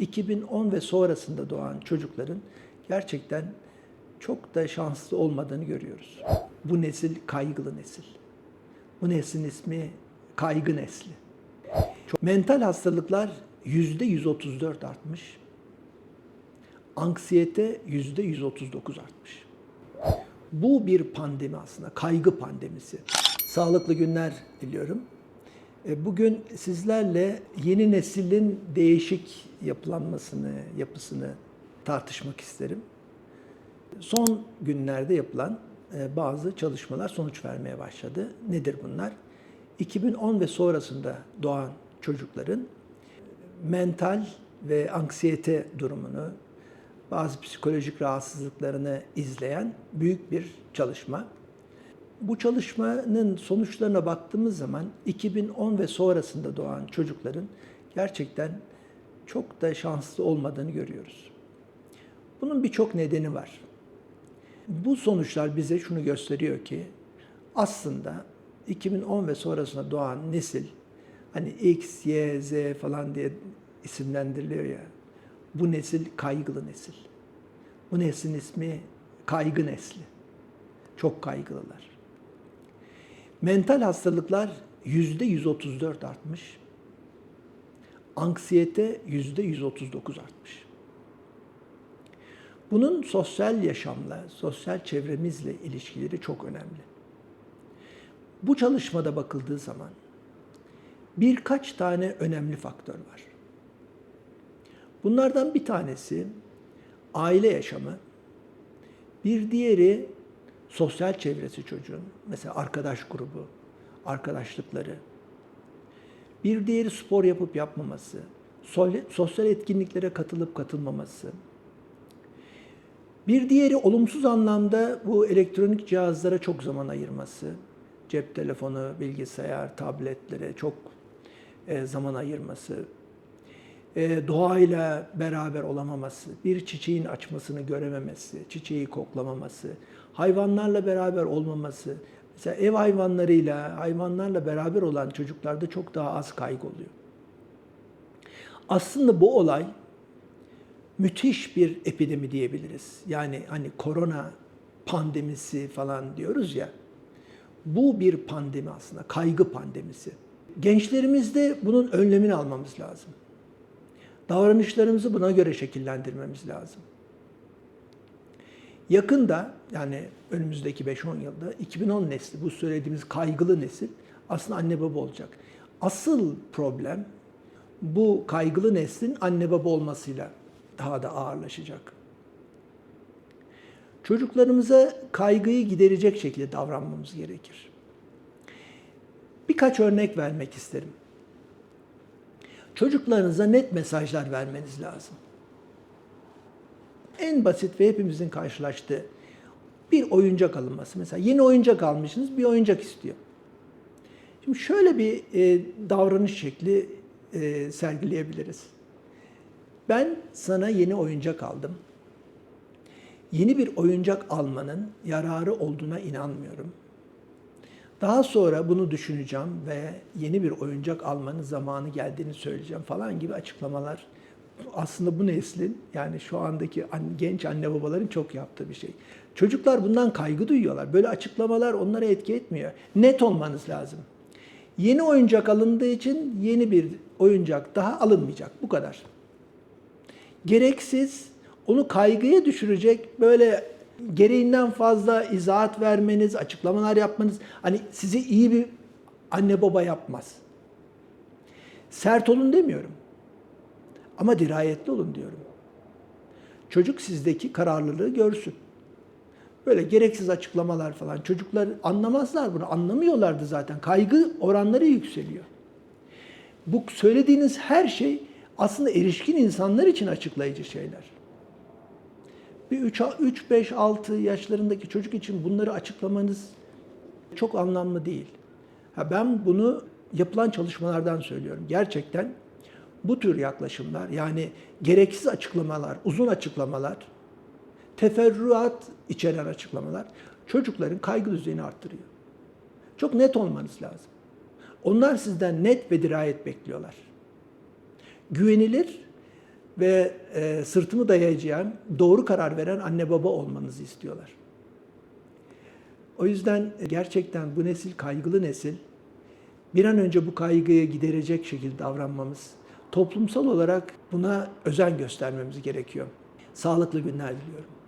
2010 ve sonrasında doğan çocukların gerçekten çok da şanslı olmadığını görüyoruz. Bu nesil kaygılı nesil. Bu neslin ismi kaygı nesli. Çok, mental hastalıklar yüzde 134 artmış. Anksiyete yüzde 139 artmış. Bu bir pandemi aslında, kaygı pandemisi. Sağlıklı günler diliyorum. E, Bugün sizlerle yeni neslin değişik yapılanmasını, yapısını tartışmak isterim. Son günlerde yapılan e, bazı çalışmalar sonuç vermeye başladı. Nedir bunlar? 2010 ve sonrasında doğan çocukların mental ve anksiyete durumunu, bazı psikolojik rahatsızlıklarını izleyen büyük bir çalışma. Bu çalışmanın sonuçlarına baktığımız zaman 2010 ve sonrasında doğan çocukların gerçekten çok da şanslı olmadığını görüyoruz. Bunun birçok nedeni var. Bu sonuçlar bize şunu gösteriyor ki aslında 2010 ve sonrasında doğan nesil hani X, Y, Z falan diye isimlendiriliyor ya. Bu nesil kaygılı nesil. Bu neslin ismi kaygı nesli. Çok kaygılılar. Mental hastalıklar yüzde 134 artmış. Anksiyete yüzde 139 artmış. Bunun sosyal yaşamla, sosyal çevremizle ilişkileri çok önemli. Bu çalışmada bakıldığı zaman birkaç tane önemli faktör var. Bunlardan bir tanesi aile yaşamı, bir diğeri sosyal çevresi çocuğun, mesela arkadaş grubu, arkadaşlıkları. Bir diğeri spor yapıp yapmaması, sosyal etkinliklere katılıp katılmaması. Bir diğeri olumsuz anlamda bu elektronik cihazlara çok zaman ayırması. Cep telefonu, bilgisayar, tabletlere çok e, zaman ayırması. E, doğayla beraber olamaması, bir çiçeğin açmasını görememesi, çiçeği koklamaması, hayvanlarla beraber olmaması. Mesela ev hayvanlarıyla, hayvanlarla beraber olan çocuklarda çok daha az kaygı oluyor. Aslında bu olay müthiş bir epidemi diyebiliriz. Yani hani korona pandemisi falan diyoruz ya. Bu bir pandemi aslında, kaygı pandemisi. Gençlerimizde bunun önlemini almamız lazım. Davranışlarımızı buna göre şekillendirmemiz lazım. Yakında yani önümüzdeki 5-10 yılda 2010 nesli, bu söylediğimiz kaygılı nesil aslında anne baba olacak. Asıl problem bu kaygılı neslin anne baba olmasıyla daha da ağırlaşacak. Çocuklarımıza kaygıyı giderecek şekilde davranmamız gerekir. Birkaç örnek vermek isterim. Çocuklarınıza net mesajlar vermeniz lazım. En basit ve hepimizin karşılaştığı bir oyuncak alınması. Mesela yeni oyuncak almışsınız, bir oyuncak istiyor. Şimdi şöyle bir e, davranış şekli e, sergileyebiliriz. Ben sana yeni oyuncak aldım. Yeni bir oyuncak almanın yararı olduğuna inanmıyorum. Daha sonra bunu düşüneceğim ve yeni bir oyuncak almanın zamanı geldiğini söyleyeceğim falan gibi açıklamalar. Aslında bu neslin yani şu andaki genç anne babaların çok yaptığı bir şey. Çocuklar bundan kaygı duyuyorlar. Böyle açıklamalar onlara etki etmiyor. Net olmanız lazım. Yeni oyuncak alındığı için yeni bir oyuncak daha alınmayacak. Bu kadar. Gereksiz, onu kaygıya düşürecek böyle gereğinden fazla izahat vermeniz, açıklamalar yapmanız hani sizi iyi bir anne baba yapmaz. Sert olun demiyorum. Ama dirayetli olun diyorum. Çocuk sizdeki kararlılığı görsün. Böyle gereksiz açıklamalar falan. Çocuklar anlamazlar bunu. Anlamıyorlardı zaten. Kaygı oranları yükseliyor. Bu söylediğiniz her şey aslında erişkin insanlar için açıklayıcı şeyler. Bir 3, 3, 5, 6 yaşlarındaki çocuk için bunları açıklamanız çok anlamlı değil. Ha ben bunu yapılan çalışmalardan söylüyorum. Gerçekten bu tür yaklaşımlar yani gereksiz açıklamalar, uzun açıklamalar, teferruat içeren açıklamalar çocukların kaygı düzeyini arttırıyor. Çok net olmanız lazım. Onlar sizden net ve dirayet bekliyorlar. Güvenilir, ve e, sırtımı dayayacağım, doğru karar veren anne baba olmanızı istiyorlar. O yüzden gerçekten bu nesil kaygılı nesil. Bir an önce bu kaygıyı giderecek şekilde davranmamız, toplumsal olarak buna özen göstermemiz gerekiyor. Sağlıklı günler diliyorum.